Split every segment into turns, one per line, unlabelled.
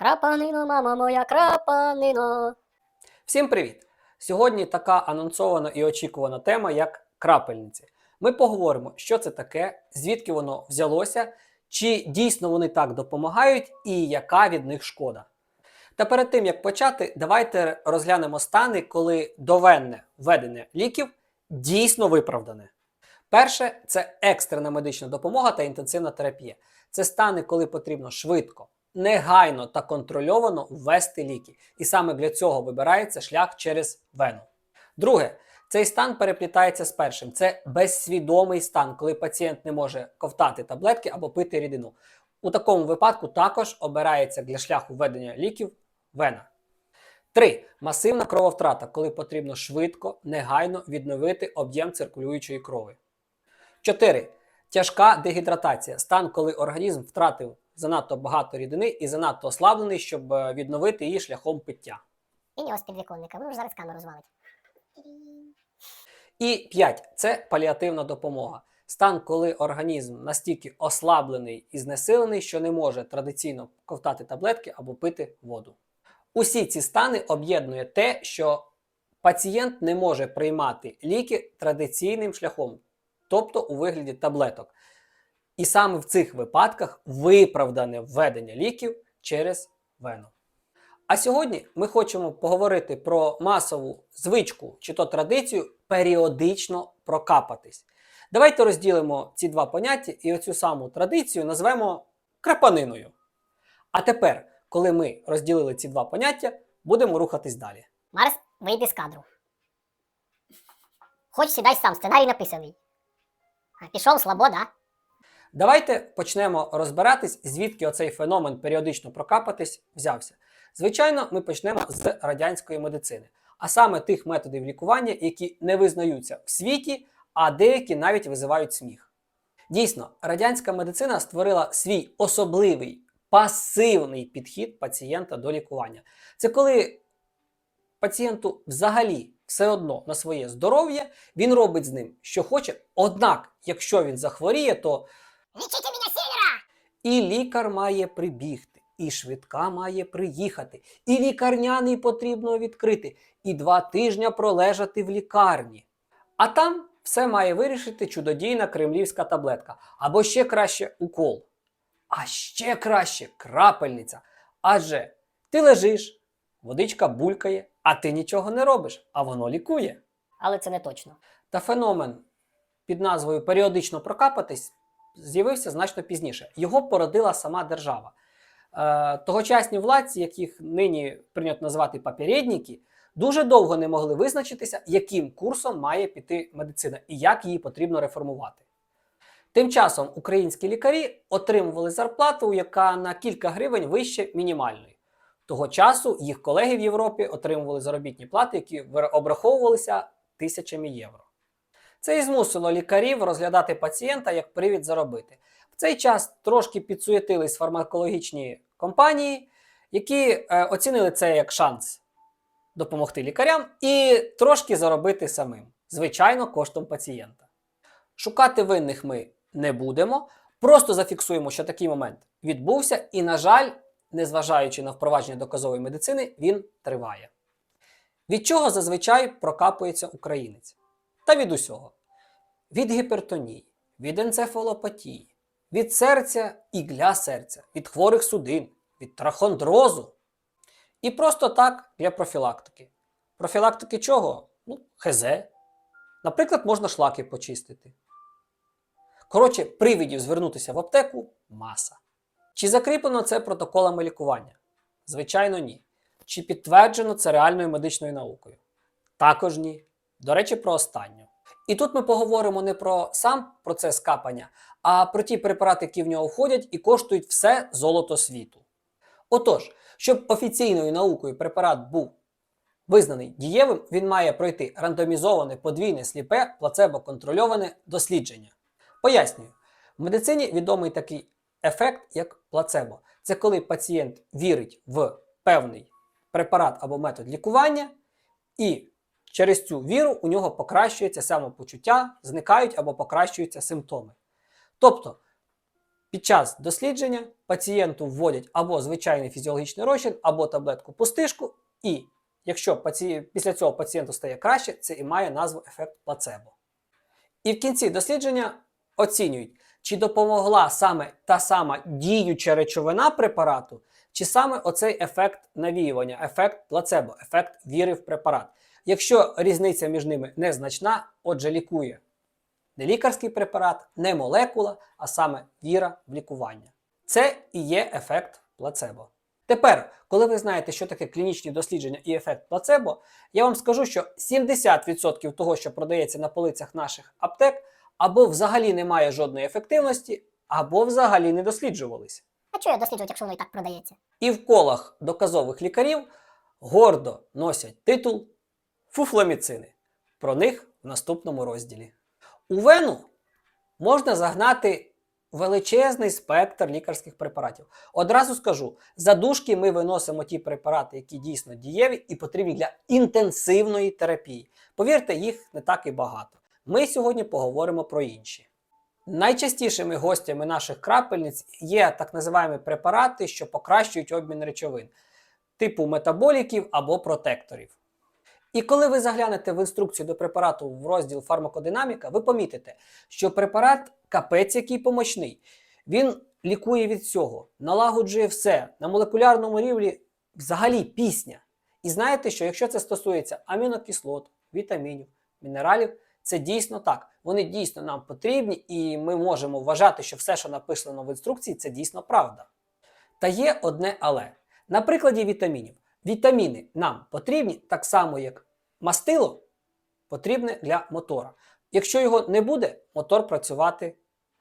Крапанино, мамо моя, крапанино.
Всім привіт! Сьогодні така анонсована і очікувана тема, як крапельниці. Ми поговоримо, що це таке, звідки воно взялося, чи дійсно вони так допомагають, і яка від них шкода. Та перед тим як почати, давайте розглянемо стани, коли довенне введення ліків дійсно виправдане. Перше це екстрена медична допомога та інтенсивна терапія. Це стани, коли потрібно швидко, негайно та контрольовано ввести ліки. І саме для цього вибирається шлях через вену. Друге, цей стан переплітається з першим. Це безсвідомий стан, коли пацієнт не може ковтати таблетки або пити рідину. У такому випадку також обирається для шляху введення ліків вена. 3. Масивна крововтрата, коли потрібно швидко, негайно відновити об'єм циркулюючої крові. 4. Тяжка дегідратація стан, коли організм втратив занадто багато рідини і занадто ослаблений, щоб е, відновити її шляхом пиття.
І нього з підвіконника, воно ж зараз камеру звалить.
І 5. Це паліативна допомога. Стан, коли організм настільки ослаблений і знесилений, що не може традиційно ковтати таблетки або пити воду. Усі ці стани об'єднує те, що пацієнт не може приймати ліки традиційним шляхом, тобто у вигляді таблеток. І саме в цих випадках виправдане введення ліків через вену. А сьогодні ми хочемо поговорити про масову звичку чи то традицію періодично прокапатись. Давайте розділимо ці два поняття і оцю саму традицію назвемо крапаниною. А тепер, коли ми розділили ці два поняття, будемо рухатись далі.
Марс, вийди з кадру. Хоч сідай сам, сценарій написаний. Пішов слабо, да?
Давайте почнемо розбиратись, звідки оцей феномен періодично прокапатись взявся. Звичайно, ми почнемо з радянської медицини, а саме тих методів лікування, які не визнаються в світі, а деякі навіть визивають сміх. Дійсно, радянська медицина створила свій особливий пасивний підхід пацієнта до лікування. Це коли пацієнту взагалі все одно на своє здоров'я, він робить з ним, що хоче. Однак, якщо він захворіє, то
Лічите мене севера!
і лікар має прибігти, і швидка має приїхати, і лікарняний потрібно відкрити, і два тижні пролежати в лікарні. А там все має вирішити чудодійна кремлівська таблетка, або ще краще укол. А ще краще крапельниця. Адже ти лежиш, водичка булькає, а ти нічого не робиш, а воно лікує.
Але це не точно.
Та феномен під назвою періодично прокапатись з'явився значно пізніше. Його породила сама держава. Е, тогочасні владці, яких нині прийнято називати попередники, дуже довго не могли визначитися, яким курсом має піти медицина і як її потрібно реформувати. Тим часом українські лікарі отримували зарплату, яка на кілька гривень вище мінімальної. Того часу їх колеги в Європі отримували заробітні плати, які обраховувалися тисячами євро. Це і змусило лікарів розглядати пацієнта як привід заробити. В цей час трошки підсуетились фармакологічні компанії, які е, оцінили це як шанс допомогти лікарям і трошки заробити самим, звичайно, коштом пацієнта. Шукати винних ми не будемо, просто зафіксуємо, що такий момент відбувся, і, на жаль, незважаючи на впровадження доказової медицини, він триває. Від чого зазвичай прокапується українець? Та від усього. Від гіпертонії, від енцефалопатії, від серця і для серця, від хворих судин, від трахондрозу. І просто так для профілактики. Профілактики чого? Ну, ХЗ. Наприклад, можна шлаки почистити. Коротше, привідів звернутися в аптеку маса. Чи закріплено це протоколами лікування? Звичайно, ні. Чи підтверджено це реальною медичною наукою? Також ні. До речі, про останню. І тут ми поговоримо не про сам процес капання, а про ті препарати, які в нього входять і коштують все золото світу. Отож, щоб офіційною наукою препарат був визнаний дієвим, він має пройти рандомізоване подвійне сліпе плацебо-контрольоване дослідження. Пояснюю, в медицині відомий такий ефект, як плацебо. Це коли пацієнт вірить в певний препарат або метод лікування, і через цю віру у нього покращується самопочуття, зникають або покращуються симптоми. Тобто Під час дослідження пацієнту вводять або звичайний фізіологічний розчин, або таблетку пустишку, і якщо паці... після цього пацієнту стає краще, це і має назву ефект плацебо. І в кінці дослідження оцінюють, чи допомогла саме та сама діюча речовина препарату, чи саме оцей ефект навіювання, ефект плацебо, ефект віри в препарат. Якщо різниця між ними незначна, отже, лікує не лікарський препарат, не молекула, а саме віра в лікування. Це і є ефект плацебо. Тепер, коли ви знаєте, що таке клінічні дослідження і ефект плацебо, я вам скажу, що 70% того, що продається на полицях наших аптек, або взагалі не має жодної ефективності, або взагалі не досліджувалися.
А чого досліджувати, якщо воно і так продається?
І в колах доказових лікарів гордо носять титул фуфломіцини. Про них в наступному розділі. У вену можна загнати величезний спектр лікарських препаратів. Одразу скажу: за дужки ми виносимо ті препарати, які дійсно дієві і потрібні для інтенсивної терапії. Повірте, їх не так і багато. Ми сьогодні поговоримо про інші. Найчастішими гостями наших крапельниць є так називаємо препарати, що покращують обмін речовин, типу метаболіків або протекторів. І коли ви заглянете в інструкцію до препарату в розділ фармакодинаміка, ви помітите, що препарат капець який помощний. Він лікує від всього, налагоджує все на молекулярному рівні взагалі пісня. І знаєте, що якщо це стосується амінокислот, вітамінів, мінералів, це дійсно так. Вони дійсно нам потрібні, і ми можемо вважати, що все, що написано в інструкції, це дійсно правда. Та є одне але. На прикладі вітамінів. Вітаміни нам потрібні так само, як мастило потрібне для мотора. Якщо його не буде, мотор працювати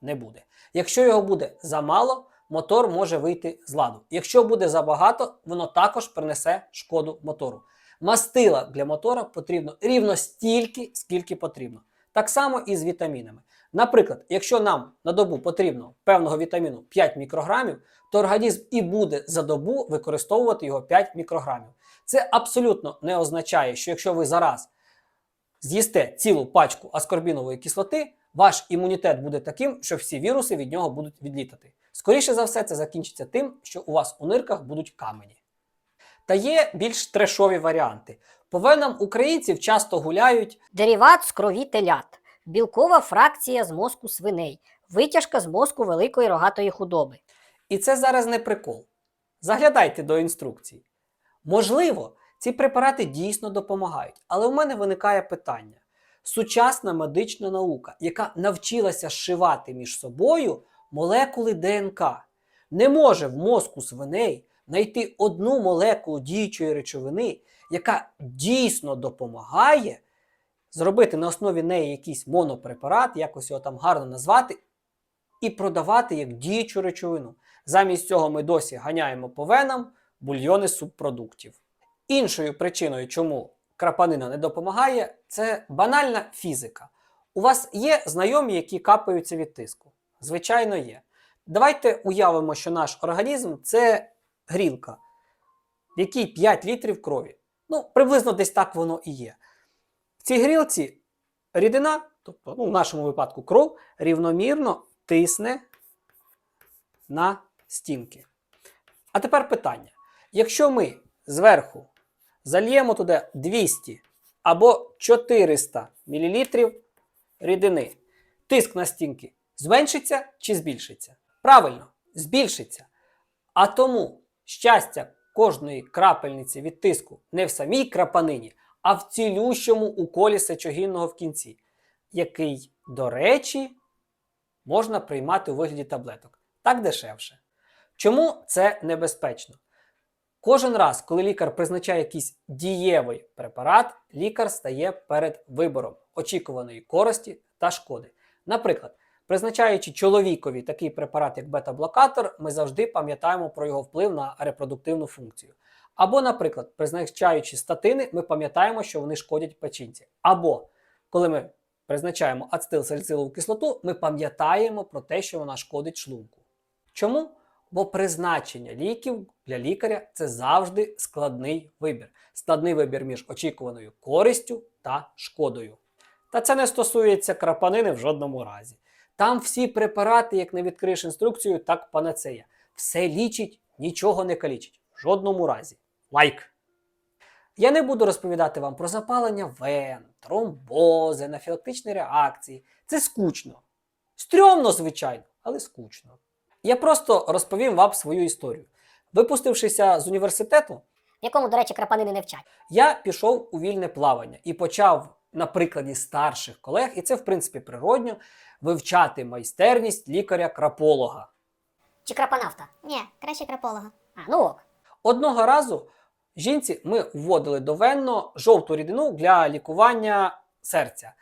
не буде. Якщо його буде замало, мотор може вийти з ладу. Якщо буде забагато, воно також принесе шкоду мотору. Мастила для мотора потрібно рівно стільки, скільки потрібно. Так само і з вітамінами. Наприклад, якщо нам на добу потрібно певного вітаміну 5 мікрограмів, то організм і буде за добу використовувати його 5 мікрограмів. Це абсолютно не означає, що якщо ви зараз з'їсте цілу пачку аскорбінової кислоти, ваш імунітет буде таким, що всі віруси від нього будуть відлітати. Скоріше за все, це закінчиться тим, що у вас у нирках будуть камені. Та є більш трешові варіанти. По венам українців часто гуляють
Деріват з крові телят, білкова фракція з мозку свиней, витяжка з мозку великої рогатої худоби.
І це зараз не прикол. Заглядайте до інструкцій. Можливо, ці препарати дійсно допомагають, але у мене виникає питання: сучасна медична наука, яка навчилася зшивати між собою молекули ДНК, не може в мозку свиней знайти одну молекулу діючої речовини, яка дійсно допомагає зробити на основі неї якийсь монопрепарат, якось його там гарно назвати, і продавати як діючу речовину. Замість цього ми досі ганяємо по венам бульйони субпродуктів. Іншою причиною, чому крапанина не допомагає, це банальна фізика. У вас є знайомі, які капаються від тиску? Звичайно, є. Давайте уявимо, що наш організм це грілка, в якій 5 літрів крові. Ну, приблизно десь так воно і є. В цій грілці рідина, тобто ну, в нашому випадку кров, рівномірно тисне на стінки. А тепер питання: якщо ми зверху зальємо туди 200 або 400 мл рідини, тиск на стінки зменшиться чи збільшиться? Правильно, збільшиться. А тому щастя кожної крапельниці від тиску не в самій крапанині, а в цілющому уколі сечогінного в кінці, який, до речі, можна приймати у вигляді таблеток. Так дешевше. Чому це небезпечно? Кожен раз, коли лікар призначає якийсь дієвий препарат, лікар стає перед вибором очікуваної користі та шкоди. Наприклад, призначаючи чоловікові такий препарат, як бета-блокатор, ми завжди пам'ятаємо про його вплив на репродуктивну функцію. Або, наприклад, призначаючи статини, ми пам'ятаємо, що вони шкодять печінці. Або коли ми призначаємо ацетилсаліцилову кислоту, ми пам'ятаємо про те, що вона шкодить шлунку. Чому? Бо призначення ліків для лікаря це завжди складний вибір. Складний вибір між очікуваною користю та шкодою. Та це не стосується крапанини в жодному разі. Там всі препарати, як не відкриєш інструкцію, так панацея. Все лічить, нічого не калічить. В жодному разі. Лайк! Я не буду розповідати вам про запалення вен, тромбози, анафілактичні реакції. Це скучно. Стрьомно, звичайно, але скучно. Я просто розповім вам свою історію. Випустившися з університету,
В якому, до речі, крапанини не вчать.
я пішов у вільне плавання і почав на прикладі старших колег, і це в принципі природньо, вивчати майстерність лікаря-краполога.
Чи крапанавта?
Ні, краще краполога.
А, ну ок.
Одного разу жінці ми вводили довенно жовту рідину для лікування серця.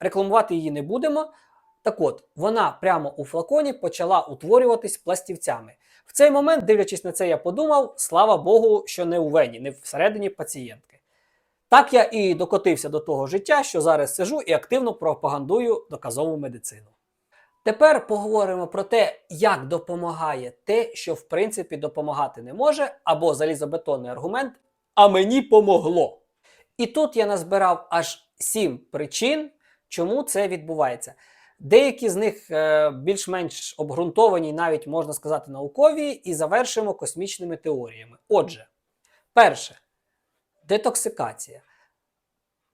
Рекламувати її не будемо. Так от, вона прямо у флаконі почала утворюватись пластівцями. В цей момент, дивлячись на це, я подумав: слава Богу, що не у вені, не всередині пацієнтки. Так я і докотився до того життя, що зараз сижу і активно пропагандую доказову медицину. Тепер поговоримо про те, як допомагає те, що в принципі допомагати не може, або залізобетонний аргумент, а мені помогло. І тут я назбирав аж сім причин, чому це відбувається. Деякі з них е, більш-менш обґрунтовані, навіть можна сказати, наукові, і завершимо космічними теоріями. Отже, перше детоксикація.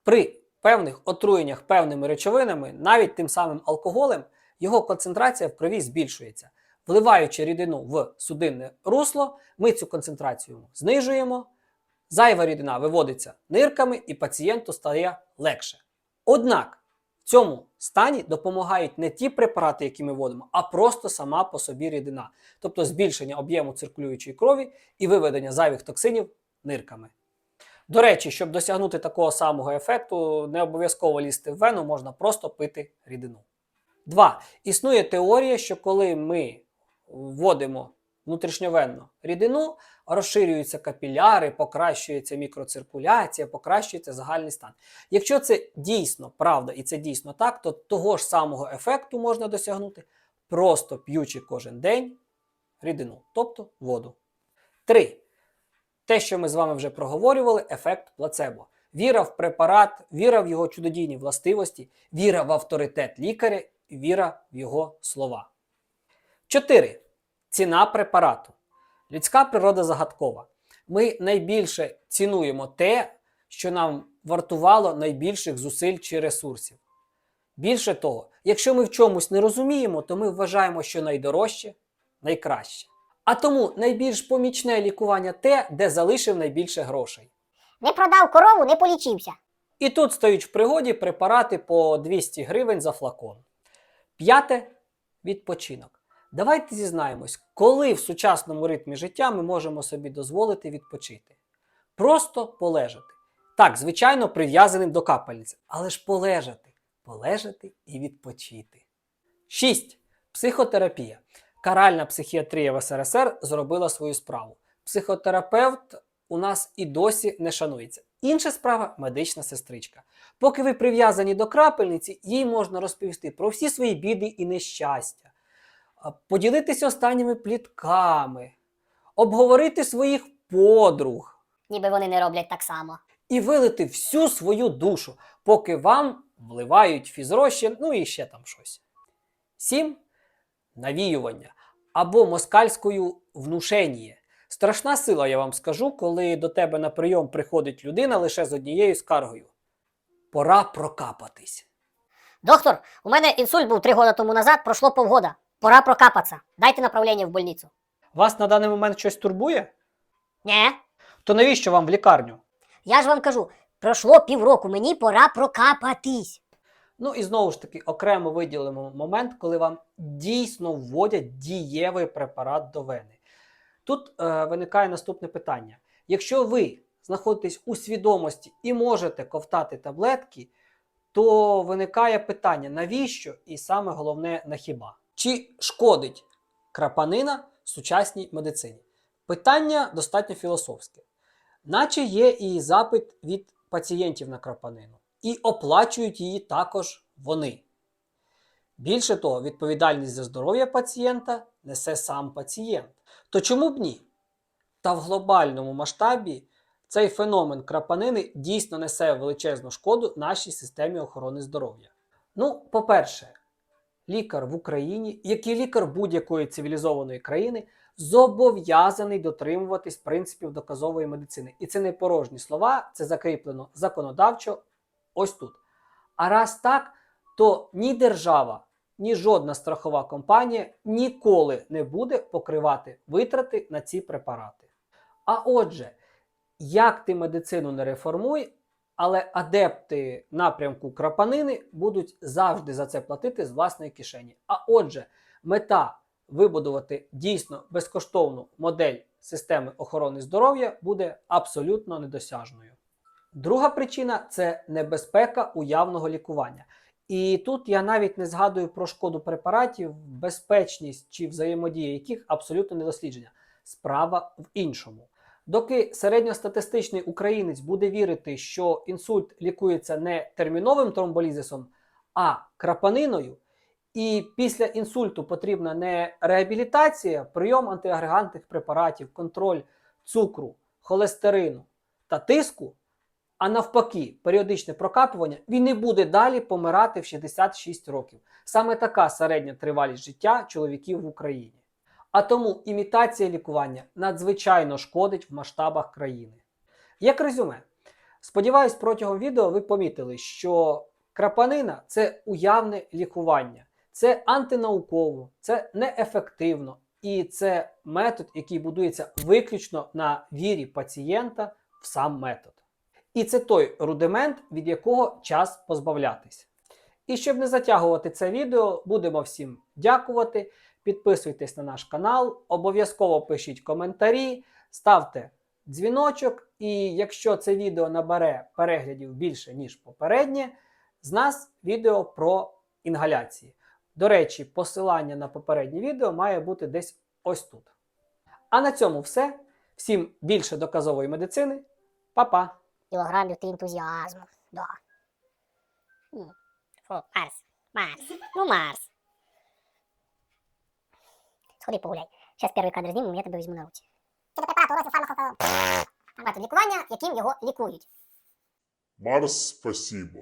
При певних отруєннях певними речовинами, навіть тим самим алкоголем, його концентрація в крові збільшується. Вливаючи рідину в судинне русло, ми цю концентрацію знижуємо, зайва рідина виводиться нирками і пацієнту стає легше. Однак в цьому стані допомагають не ті препарати, які ми вводимо, а просто сама по собі рідина, тобто збільшення об'єму циркулюючої крові і виведення зайвих токсинів нирками. До речі, щоб досягнути такого самого ефекту, не обов'язково лізти в вену, можна просто пити рідину. Два. Існує теорія, що коли ми вводимо внутрішньовенно рідину, розширюються капіляри, покращується мікроциркуляція, покращується загальний стан. Якщо це дійсно правда і це дійсно так, то того ж самого ефекту можна досягнути, просто п'ючи кожен день рідину, тобто воду. Три. Те, що ми з вами вже проговорювали, ефект плацебо. Віра в препарат, віра в його чудодійні властивості, віра в авторитет лікаря, віра в його слова. 4. Ціна препарату. Людська природа загадкова. Ми найбільше цінуємо те, що нам вартувало найбільших зусиль чи ресурсів. Більше того, якщо ми в чомусь не розуміємо, то ми вважаємо, що найдорожче найкраще. А тому найбільш помічне лікування те, де залишив найбільше грошей.
Не продав корову, не полічився.
І тут стають в пригоді препарати по 200 гривень за флакон. П'яте відпочинок. Давайте зізнаємось, коли в сучасному ритмі життя ми можемо собі дозволити відпочити. Просто полежати. Так, звичайно, прив'язаним до капельниці, але ж полежати, полежати і відпочити. 6. Психотерапія. Каральна психіатрія в СРСР зробила свою справу. Психотерапевт у нас і досі не шанується. Інша справа медична сестричка. Поки ви прив'язані до крапельниці, їй можна розповісти про всі свої біди і нещастя, поділитися останніми плітками, обговорити своїх подруг
Ніби вони не роблять так само.
і вилити всю свою душу, поки вам вливають фізрозчин, ну і ще там щось. 7. Навіювання або москальською внушення. Страшна сила, я вам скажу, коли до тебе на прийом приходить людина лише з однією скаргою. Пора прокапатись.
Доктор, у мене інсульт був три роки тому назад, пройшло полгода. Пора прокапатися. Дайте направлення в больницю.
Вас на даний момент щось турбує?
Нє.
То навіщо вам в лікарню?
Я ж вам кажу, пройшло півроку, мені пора прокапатись.
Ну і знову ж таки окремо виділимо момент, коли вам дійсно вводять дієвий препарат до вени. Тут е, виникає наступне питання: якщо ви знаходитесь у свідомості і можете ковтати таблетки, то виникає питання, навіщо і саме головне на хіба? Чи шкодить крапанина сучасній медицині? Питання достатньо філософське, наче є і запит від пацієнтів на крапанину, і оплачують її також вони. Більше того, відповідальність за здоров'я пацієнта несе сам пацієнт. То чому б ні? Та в глобальному масштабі цей феномен крапанини дійсно несе величезну шкоду нашій системі охорони здоров'я. Ну, по-перше, лікар в Україні, як і лікар будь-якої цивілізованої країни, зобов'язаний дотримуватись принципів доказової медицини. І це не порожні слова, це закріплено законодавчо ось тут. А раз так, то ні держава, ні жодна страхова компанія ніколи не буде покривати витрати на ці препарати. А отже, як ти медицину не реформуй, але адепти напрямку крапанини будуть завжди за це платити з власної кишені. А отже, мета вибудувати дійсно безкоштовну модель системи охорони здоров'я буде абсолютно недосяжною. Друга причина це небезпека уявного лікування. І тут я навіть не згадую про шкоду препаратів, безпечність чи взаємодія яких абсолютно не дослідження. Справа в іншому. Доки середньостатистичний українець буде вірити, що інсульт лікується не терміновим тромболізисом, а крапаниною, і після інсульту потрібна не реабілітація, прийом антиагрегантних препаратів, контроль цукру, холестерину та тиску, а навпаки, періодичне прокапування, він не буде далі помирати в 66 років. Саме така середня тривалість життя чоловіків в Україні. А тому імітація лікування надзвичайно шкодить в масштабах країни. Як резюме, сподіваюсь, протягом відео ви помітили, що крапанина це уявне лікування, це антинауково, це неефективно і це метод, який будується виключно на вірі пацієнта в сам метод. І це той рудимент, від якого час позбавлятись. І щоб не затягувати це відео, будемо всім дякувати. Підписуйтесь на наш канал, обов'язково пишіть коментарі, ставте дзвіночок. І якщо це відео набере переглядів більше, ніж попереднє, з нас відео про інгаляції. До речі, посилання на попереднє відео має бути десь ось тут. А на цьому все. Всім більше доказової медицини. Па-па!
Кілограмів ти ентузіазму. Да. М. Фу, Марс. Марс. Ну, Марс. Сходи погуляй. Зараз перший кадр знімемо, я тебе візьму на руці. Це препарат урозів фармакопео. Метод лікування, яким його лікують.
Марс, спасибо.